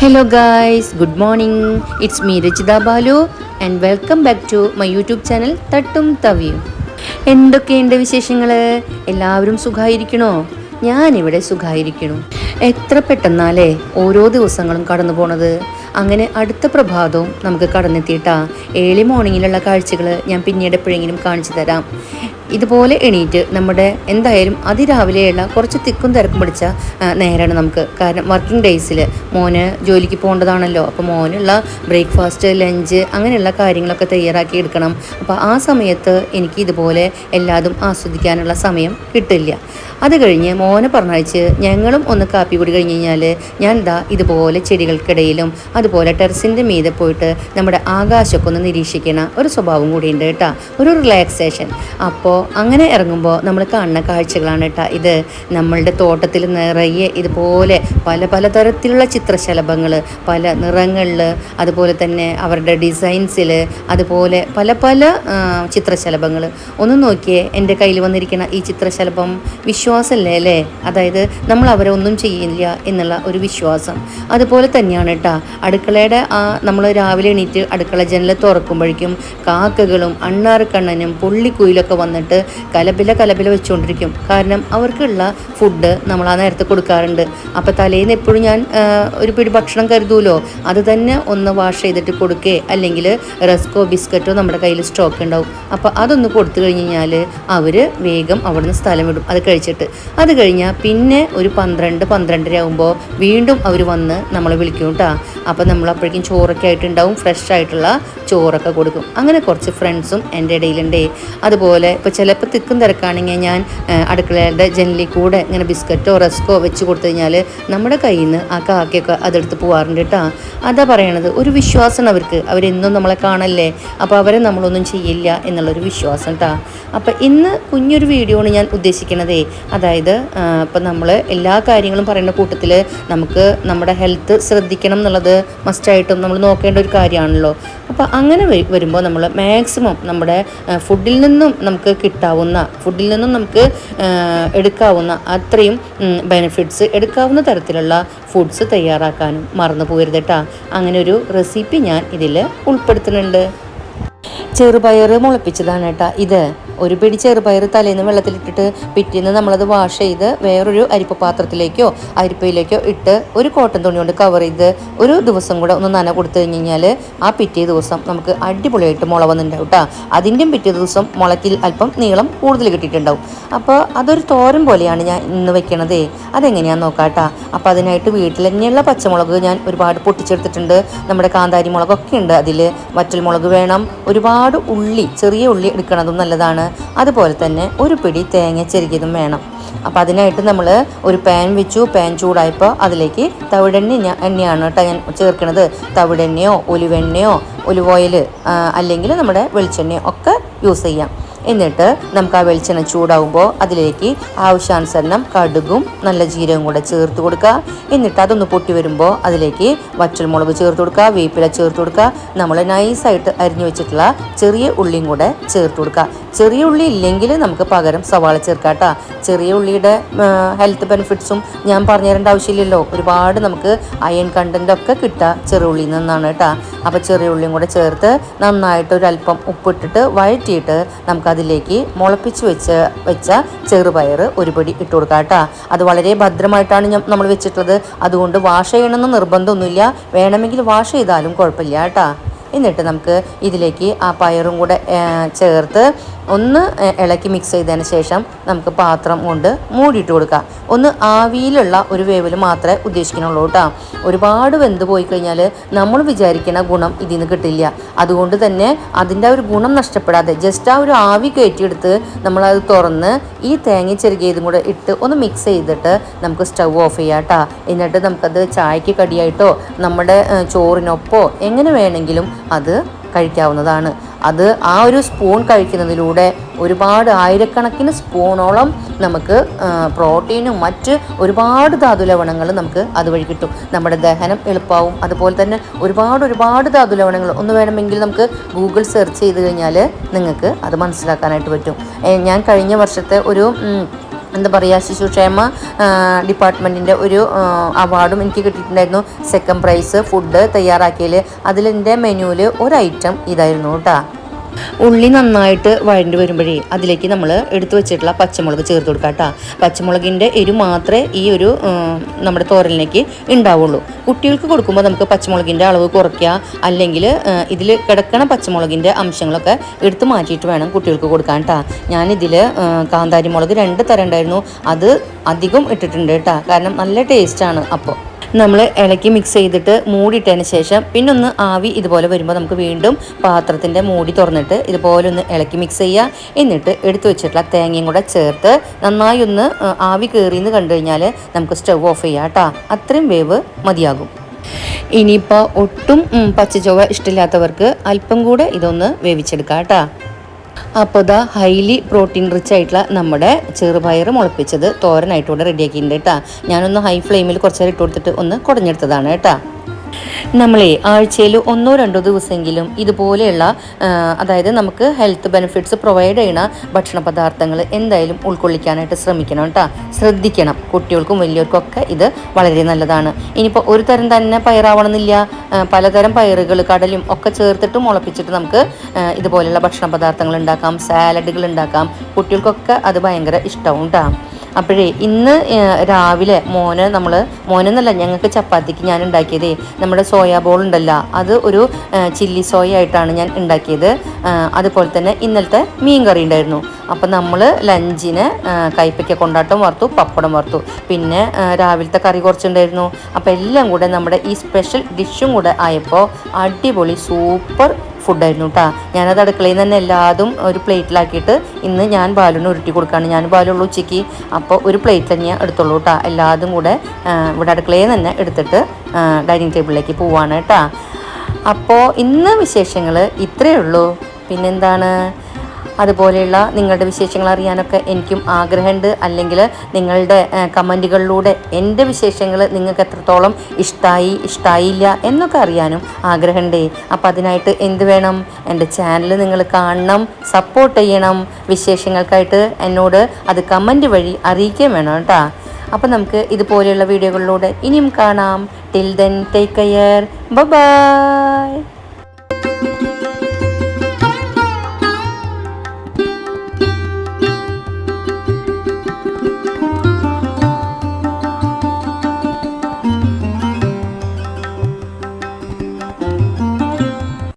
Hello guys good morning it's me Rachitha Balu and welcome back to my YouTube channel Thattum Thaviyum എന്തൊക്കെയുണ്ട് വിശേഷങ്ങൾ എല്ലാവരും സുഖമായിരിക്കണോ ഞാനിവിടെ സുഖമായിരിക്കണു എത്ര പെട്ടെന്നാലേ ഓരോ ദിവസങ്ങളും കടന്നു പോണത് അങ്ങനെ അടുത്ത പ്രഭാതവും നമുക്ക് കടന്നെത്തിയിട്ടാ. ഏളി മോർണിംഗിലുള്ള കാഴ്ചകൾ ഞാൻ പിന്നീട് എപ്പോഴെങ്കിലും കാണിച്ചു തരാം. ഇതുപോലെ എണീറ്റ് നമ്മുടെ എന്തായാലും അതിരാവിലെയുള്ള കുറച്ച് തിക്കും തിരക്കും പിടിച്ച നേരമാണ് നമുക്ക്. കാരണം വർക്കിംഗ് ഡേയ്സിൽ മോന് ജോലിക്ക് പോകേണ്ടതാണല്ലോ. അപ്പോൾ മോനുള്ള ബ്രേക്ക്ഫാസ്റ്റ് ലഞ്ച് അങ്ങനെയുള്ള കാര്യങ്ങളൊക്കെ തയ്യാറാക്കി എടുക്കണം. അപ്പോൾ ആ സമയത്ത് എനിക്ക് ഇതുപോലെ എല്ലാതും ആസ്വദിക്കാനുള്ള സമയം കിട്ടില്ല. അത് കഴിഞ്ഞ് മോനെ പറഞ്ഞയച്ച് ഞങ്ങളും ഒന്ന് കാപ്പി കൂടി കഴിഞ്ഞ് കഴിഞ്ഞാൽ ഞാൻ ദാ ഇതുപോലെ ചെടികൾക്കിടയിലും അതുപോലെ ടെറസിന്റെ മീതെ പോയിട്ട് നമ്മുടെ ആകാശമൊക്കെ ഒന്ന് നിരീക്ഷിക്കണ ഒരു സ്വഭാവം കൂടിയുണ്ട് കേട്ടോ. ഒരു റിലാക്സേഷൻ അപ്പോൾ അങ്ങനെ ഇറങ്ങുമ്പോൾ നമ്മൾ കാണുന്ന കാഴ്ചകളാണ് കേട്ടോ ഇത് നമ്മളുടെ തോട്ടത്തിൽ നിറയെ ഇതുപോലെ പല പല തരത്തിലുള്ള ചിത്രശലഭങ്ങൾ പല നിറങ്ങളിൽ അതുപോലെ തന്നെ അവരുടെ ഡിസൈൻസിൽ അതുപോലെ പല പല ചിത്രശലഭങ്ങൾ ഒന്ന് നോക്കിയേ എന്റെ കയ്യിൽ വന്നിരിക്കുന്ന ഈ ചിത്രശലഭം വിശ്വാസമല്ലേ അല്ലേ? അതായത് നമ്മൾ അവരെ ഒന്നും ചെയ്യില്ല എന്നുള്ള ഒരു വിശ്വാസം. അതുപോലെ തന്നെയാണ് കേട്ടോ അടുക്കളയുടെ ആ നമ്മൾ രാവിലെ എണീറ്റ് അടുക്കള ജനൽ തുറക്കുമ്പോഴേക്കും കാക്കകളും അണ്ണാർക്കണ്ണനും പുള്ളിക്കുയിലൊക്കെ വന്നിട്ട് കലപില കലപില വെച്ചുകൊണ്ടിരിക്കും. കാരണം അവർക്കുള്ള ഫുഡ് നമ്മൾ ആ നേരത്തെ കൊടുക്കാറുണ്ട്. അപ്പോൾ തലേന്ന് എപ്പോഴും ഞാൻ ഒരു പിടി ഭക്ഷണം കരുതൂലോ? അത് തന്നെ ഒന്ന് വാഷ് ചെയ്തിട്ട് കൊടുക്കേ. അല്ലെങ്കിൽ റെസ്കോ ബിസ്ക്കറ്റോ നമ്മുടെ കയ്യിൽ സ്റ്റോക്ക് ഉണ്ടാവും. അപ്പോൾ അതൊന്ന് കൊടുത്തു കഴിഞ്ഞ് കഴിഞ്ഞാൽ അവർ വേഗം അവിടുന്ന് സ്ഥലം വിടും അത് കഴിച്ചിട്ട്. അത് കഴിഞ്ഞാൽ പിന്നെ ഒരു പന്ത്രണ്ട് പന്ത്രണ്ടര ആകുമ്പോൾ വീണ്ടും അവർ വന്ന് നമ്മളെ വിളിക്കും കേട്ടോ അപ്പോൾ നമ്മൾ അപ്പോഴേക്കും ചോറൊക്കെ ആയിട്ടുണ്ടാവും. ഫ്രഷ് ആയിട്ടുള്ള ചോറൊക്കെ കൊടുക്കും. അങ്ങനെ കുറച്ച് ഫ്രണ്ട്സും എന്റെ ഇടയിലുണ്ടേ. അതുപോലെ ഇപ്പോൾ ചിലപ്പോൾ തിക്കും തിരക്കാണെങ്കിൽ ഞാൻ അടുക്കളയുടെ ജനലിൽ കൂടെ ഇങ്ങനെ ബിസ്ക്കറ്റോ റസ്കോ വെച്ച് കൊടുത്തു കഴിഞ്ഞാൽ നമ്മുടെ കയ്യിൽ നിന്ന് ആ കാക്കയൊക്കെ അതെടുത്ത് പോകാറുണ്ട് കേട്ടോ. അതാ പറയണത് ഒരു വിശ്വാസമാണ് അവർക്ക്. അവരെന്നും നമ്മളെ കാണല്ലേ? അപ്പോൾ അവരെ നമ്മളൊന്നും ചെയ്യില്ല എന്നുള്ളൊരു വിശ്വാസം കേട്ടോ അപ്പോൾ ഇന്ന് കുഞ്ഞൊരു വീഡിയോ ആണ് ഞാൻ ഉദ്ദേശിക്കണതേ. അതായത് ഇപ്പം നമ്മൾ എല്ലാ കാര്യങ്ങളും പറയുന്ന കൂട്ടത്തിൽ നമുക്ക് നമ്മുടെ ഹെൽത്ത് ശ്രദ്ധിക്കണം എന്നുള്ളത് മസ്റ്റായിട്ടും നമ്മൾ നോക്കേണ്ട ഒരു കാര്യമാണല്ലോ. അപ്പോൾ അങ്ങനെ വരുമ്പോൾ നമ്മൾ മാക്സിമം നമ്മുടെ ഫുഡിൽ നിന്നും നമുക്ക് കിട്ടാവുന്ന ഫുഡിൽ നിന്നും നമുക്ക് എടുക്കാവുന്ന അത്രയും ബെനിഫിറ്റ്സ് എടുക്കാവുന്ന തരത്തിലുള്ള ഫുഡ്സ് തയ്യാറാക്കാനും മറന്നു പോകരുത് കേട്ടോ അങ്ങനെ ഒരു റെസിപ്പി ഞാൻ ഇതിൽ ഉൾപ്പെടുത്തുന്നുണ്ട്. ചെറുപയർ മുളപ്പിച്ചതാണ് കേട്ടോ ഇത്. ഒരു പിടി ചെറുപയർ തലേന്ന് വെള്ളത്തിലിട്ടിട്ട് പിറ്റേന്ന് നമ്മളത് വാഷ് ചെയ്ത് വേറൊരു അരിപ്പ പാത്രത്തിലേക്കോ അരിപ്പയിലേക്കോ ഇട്ട് ഒരു കോട്ടൺ തുണി കൊണ്ട് കവർ ചെയ്ത് ഒരു ദിവസം കൂടെ ഒന്ന് നന കൊടുത്തു കഴിഞ്ഞ് കഴിഞ്ഞാൽ ആ പിറ്റേ ദിവസം നമുക്ക് അടിപൊളിയായിട്ട് മുള വന്നിട്ടുണ്ടാവും കേട്ടോ അതിന്റെയും പിറ്റേ ദിവസം മുളയ്ക്കിൽ അല്പം നീളം കൂടുതൽ കിട്ടിയിട്ടുണ്ടാവും. അപ്പോൾ അതൊരു തോരൻ പോലെയാണ് ഞാൻ ഇന്ന് വെക്കണതേ. അതെങ്ങനെയാണെന്ന് നോക്കാട്ടാ കേട്ടോ അപ്പോൾ അതിനായിട്ട് വീട്ടിൽ തന്നെയുള്ള പച്ചമുളക് ഞാൻ ഒരുപാട് പൊട്ടിച്ചെടുത്തിട്ടുണ്ട്. നമ്മുടെ കാന്താരി മുളകൊക്കെ ഉണ്ട് അതിൽ വറ്റൽ മുളക് വേണം. ഒരുപാട് ഉള്ളി ചെറിയ ഉള്ളി എടുക്കണതും നല്ലതാണ്. അതുപോലെ തന്നെ ഒരു പിടി തേങ്ങ ചെരുകിയതും വേണം. അപ്പോൾ അതിനായിട്ട് നമ്മൾ ഒരു പാൻ വെച്ചു. പാൻ ചൂടായപ്പോൾ അതിലേക്ക് തവിടെണ്ണ എണ്ണയാണ് കേട്ടോ ഞാൻ ചേർക്കുന്നത് തവിടെണ്ണയോ ഒലിവെണ്ണയോ ഒലിവ് ഓയിൽ അല്ലെങ്കിൽ നമ്മുടെ വെളിച്ചെണ്ണ ഒക്കെ യൂസ് ചെയ്യാം. എന്നിട്ട് നമുക്ക് ആ വെളിച്ചെണ്ണ ചൂടാവുമ്പോൾ അതിലേക്ക് ആവശ്യാനുസരണം കടുകും നല്ല ജീരകവും കൂടെ ചേർത്ത് കൊടുക്കുക. എന്നിട്ട് അതൊന്ന് പൊട്ടി വരുമ്പോൾ അതിലേക്ക് വറ്റൽമുളക് ചേർത്ത് കൊടുക്കുക വേപ്പില ചേർത്ത് കൊടുക്കുക. നമ്മൾ നൈസായിട്ട് അരിഞ്ഞു വെച്ചിട്ടുള്ള ചെറിയ ഉള്ളിയും കൂടെ ചേർത്ത് കൊടുക്കുക. ചെറിയ ഉള്ളി ഇല്ലെങ്കിൽ നമുക്ക് പകരം സവാള ചേർക്കാം കേട്ടോ. ചെറിയ ഉള്ളിയുടെ ഹെൽത്ത് ബെനിഫിറ്റ്സും ഞാൻ പറഞ്ഞു തരേണ്ട ആവശ്യമില്ലല്ലോ. ഒരുപാട് നമുക്ക് അയൺ കണ്ടന്റ് ഒക്കെ കിട്ടുക ചെറിയ ഉള്ളിയിൽ നിന്നാണ് കേട്ടോ. അപ്പോൾ ചെറിയ ഉള്ളിയും കൂടെ ചേർത്ത് നന്നായിട്ട് ഒരു ഒരല്പം ഉപ്പിട്ടിട്ട് വഴറ്റിയിട്ട് നമുക്കതിലേക്ക് മുളപ്പിച്ച് വെച്ച് വെച്ച ചെറുപയർ ഒരു പിടി ഇട്ട് കൊടുക്കാം കേട്ടോ. അത് വളരെ ഭദ്രമായിട്ടാണ് നമ്മൾ വെച്ചിട്ടുള്ളത്. അതുകൊണ്ട് വാഷ് ചെയ്യണമെന്ന് നിർബന്ധമൊന്നുമില്ല. വേണമെങ്കിൽ വാഷ് ചെയ്താലും കുഴപ്പമില്ല കേട്ടോ. എന്നിട്ട് നമുക്ക് ഇതിലേക്ക് ആ പയറും കൂടെ ചേർത്ത് ഒന്ന് ഇളക്കി മിക്സ് ചെയ്തതിന് ശേഷം നമുക്ക് പാത്രം കൊണ്ട് മൂടിയിട്ട് കൊടുക്കാം. ഒന്ന് ആവിയിലുള്ള ഒരു വേവിൽ മാത്രമേ ഉദ്ദേശിക്കുന്നുള്ളൂ കേട്ടോ. ഒരുപാട് വെന്ത് പോയി കഴിഞ്ഞാൽ നമ്മൾ വിചാരിക്കുന്ന ഗുണം ഇതിൽ നിന്ന് കിട്ടില്ല. അതുകൊണ്ട് തന്നെ അതിന്റെ ഒരു ഗുണം നഷ്ടപ്പെടാതെ ജസ്റ്റ് ആ ഒരു ആവി കയറ്റിയെടുത്ത് നമ്മളത് തുറന്ന് ഈ തേങ്ങ ചെറുകിയതും കൂടെ ഇട്ട് ഒന്ന് മിക്സ് ചെയ്തിട്ട് നമുക്ക് സ്റ്റൗ ഓഫ് ചെയ്യാം കേട്ടോ. എന്നിട്ട് നമുക്കത് ചായക്ക് കടിയായിട്ടോ നമ്മുടെ ചോറിനൊപ്പോ എങ്ങനെ വേണമെങ്കിലും അത് കഴിക്കാവുന്നതാണ്. അത് ആ ഒരു സ്പൂൺ കഴിക്കുന്നതിലൂടെ ഒരുപാട് ആയിരക്കണക്കിന് സ്പൂണോളം നമുക്ക് പ്രോട്ടീനും മറ്റ് ഒരുപാട് ധാതുലവണങ്ങൾ നമുക്ക് അതുവഴി കിട്ടും. നമ്മുടെ ദഹനം എളുപ്പമാവും അതുപോലെ തന്നെ ഒരുപാട് ഒരുപാട് ധാതുലവണങ്ങൾ ഒന്ന് വേണമെങ്കിൽ നമുക്ക് ഗൂഗിൾ സെർച്ച് ചെയ്ത് കഴിഞ്ഞാൽ നിങ്ങൾക്ക് അത് മനസ്സിലാക്കാനായിട്ട് പറ്റും. ഞാൻ കഴിഞ്ഞ വർഷത്തെ ഒരു എന്താ പറയുക ശിശുക്ഷേമ ഡിപ്പാർട്ട്മെന്റിന്റെ ഒരു അവാർഡും എനിക്ക് കിട്ടിയിട്ടുണ്ടായിരുന്നു. സെക്കൻഡ് പ്രൈസ് ഫുഡ് തയ്യാറാക്കിയതിൽ അതിലെന്റെ മെനുവിൽ ഒരു ഐറ്റം ഇതായിരുന്നു കേട്ടോ. ഉള്ളി നന്നായിട്ട് വഴണ്ടി വരുമ്പോഴേ അതിലേക്ക് നമ്മൾ എടുത്തു വെച്ചിട്ടുള്ള പച്ചമുളക് ചേർത്ത് കൊടുക്കാം കേട്ടോ പച്ചമുളകിന്റെ എരു മാത്രമേ ഈ ഒരു നമ്മുടെ തോരലിലേക്ക് ഉണ്ടാവുള്ളൂ കുട്ടികൾക്ക് കൊടുക്കുമ്പോൾ നമുക്ക് പച്ചമുളകിന്റെ അളവ് കുറയ്ക്കുക അല്ലെങ്കിൽ ഇതിൽ കിടക്കണ പച്ചമുളകിന്റെ അംശങ്ങളൊക്കെ എടുത്ത് മാറ്റിയിട്ട് വേണം കുട്ടികൾക്ക് കൊടുക്കാൻ കേട്ടോ ഞാനിതിൽ കാന്താരി മുളക് രണ്ട് തരം ഉണ്ടായിരുന്നു അത് അധികം ഇട്ടിട്ടുണ്ട് കേട്ടോ കാരണം നല്ല ടേസ്റ്റാണ് അപ്പോൾ നമ്മൾ ഇളക്കി മിക്സ് ചെയ്തിട്ട് മൂടിയിട്ടതിന് ശേഷം പിന്നെ ഒന്ന് ആവി ഇതുപോലെ വരുമ്പോൾ നമുക്ക് വീണ്ടും പാത്രത്തിന്റെ മൂടി തുറന്നിട്ട് ഇതുപോലെ ഒന്ന് ഇളക്കി മിക്സ് ചെയ്യുക എന്നിട്ട് എടുത്തു വെച്ചിട്ടുള്ള തേങ്ങയും കൂടെ ചേർത്ത് നന്നായി ഒന്ന് ആവി കയറിയെന്ന് കണ്ടു കഴിഞ്ഞാൽ നമുക്ക് സ്റ്റവ് ഓഫ് ചെയ്യാം കേട്ടോ അത്രയും വേവ് മതിയാകും. ഇനിയിപ്പോൾ ഒട്ടും പച്ചച്ചുവ ഇഷ്ടമില്ലാത്തവർക്ക് അല്പം കൂടെ ഇതൊന്ന് വേവിച്ചെടുക്കാം കേട്ടോ അപ്പോൾ ഇതാ ഹൈലി പ്രോട്ടീൻ റിച്ച് ആയിട്ടുള്ള നമ്മുടെ ചെറുപയർ മുളപ്പിച്ചത് തോരനായിട്ടൂടെ റെഡിയാക്കിയിട്ടുണ്ട് കേട്ടോ. ഞാനൊന്ന് ഹൈ ഫ്ലെയിമിൽ കുറച്ച് നേരം ഇട്ട് കൊടുത്തിട്ട് ഒന്ന് കുടഞ്ഞെടുത്തതാണ് കേട്ടോ. നമ്മളെ ആഴ്ചയിൽ ഒന്നോ രണ്ടോ ദിവസമെങ്കിലും ഇതുപോലെയുള്ള അതായത് നമുക്ക് ഹെൽത്ത് ബെനിഫിറ്റ്സ് പ്രൊവൈഡ് ചെയ്യുന്ന ഭക്ഷണ പദാർത്ഥങ്ങൾ എന്തായാലും ഉൾക്കൊള്ളിക്കാനായിട്ട് ശ്രമിക്കണം കേട്ടോ. ശ്രദ്ധിക്കണം. കുട്ടികൾക്കും വലിയവർക്കൊക്കെ ഇത് വളരെ നല്ലതാണ്. ഇനിയിപ്പോൾ ഒരു തരം തന്നെ പയറാവണമെന്നില്ല. പലതരം പയറുകൾ കടലും ഒക്കെ ചേർത്തിട്ട് മുളപ്പിച്ചിട്ട് നമുക്ക് ഇതുപോലെയുള്ള ഭക്ഷണ പദാർത്ഥങ്ങൾ ഉണ്ടാക്കാം. സാലഡുകൾ ഉണ്ടാക്കാം. കുട്ടികൾക്കൊക്കെ അത് ഭയങ്കര ഇഷ്ടവും കേട്ടോ അപ്പോഴേ ഇന്ന് രാവിലെ മോന് നമ്മൾ മോനെന്നല്ല ഞങ്ങൾക്ക് ചപ്പാത്തിക്ക് ഞാൻ ഉണ്ടാക്കിയതേ. നമ്മുടെ സോയാ ബോൾ ഉണ്ടല്ലോ അത് ഒരു ചില്ലി സോയ ആയിട്ടാണ് ഞാൻ ഉണ്ടാക്കിയത്. അതുപോലെ തന്നെ ഇന്നലത്തെ മീൻ കറി ഉണ്ടായിരുന്നു. അപ്പം നമ്മൾ ലഞ്ചിന് കൈപ്പയ്ക്ക കൊണ്ടാട്ടം വറുത്തു പപ്പടം വറുത്തു. പിന്നെ രാവിലത്തെ കറി കുറച്ചുണ്ടായിരുന്നു. അപ്പോൾ എല്ലാം കൂടെ നമ്മുടെ ഈ സ്പെഷ്യൽ ഡിഷും കൂടെ ആയപ്പോൾ അടിപൊളി സൂപ്പർ ഫുഡായിരുന്നു കേട്ടോ ഞാനത് അടുക്കളയിൽ നിന്ന് തന്നെ എല്ലാതും ഒരു പ്ലേറ്റിലാക്കിയിട്ട് ഇന്ന് ഞാൻ ബാലുവിന് ഉരുട്ടി കൊടുക്കുകയാണ് ഞാൻ ബാലുള്ള ഉച്ചയ്ക്ക് അപ്പോൾ ഒരു പ്ലേറ്റ് തന്നെ എടുത്തുള്ളൂ കേട്ടോ എല്ലാതും കൂടെ ഇവിടെ അടുക്കളയിൽ തന്നെ എടുത്തിട്ട് ഡൈനിങ് ടേബിളിലേക്ക് പോവാണ് കേട്ടോ അപ്പോൾ ഇന്ന് വിശേഷങ്ങൾ ഇത്രയേ ഉള്ളൂ. പിന്നെന്താണ്? അതുപോലെയുള്ള നിങ്ങളുടെ വിശേഷങ്ങൾ അറിയാനൊക്കെ എനിക്കും ആഗ്രഹമുണ്ട്. അല്ലെങ്കിൽ നിങ്ങളുടെ കമന്റുകളിലൂടെ എന്റെ വിശേഷങ്ങൾ നിങ്ങൾക്ക് എത്രത്തോളം ഇഷ്ടമായി ഇഷ്ടമായില്ല എന്നൊക്കെ അറിയാനും ആഗ്രഹമുണ്ടേ. അപ്പോൾ അതിനായിട്ട് എന്ത് വേണം? എന്റെ ചാനൽ നിങ്ങൾ കാണണം സപ്പോർട്ട് ചെയ്യണം. വിശേഷങ്ങൾക്കായിട്ട് എന്നോട് അത് കമന്റ് വഴി അറിയിക്കുകയും വേണം കേട്ടോ. അപ്പോൾ നമുക്ക് ഇതുപോലെയുള്ള വീഡിയോകളിലൂടെ ഇനിയും കാണാം. Till then take care bye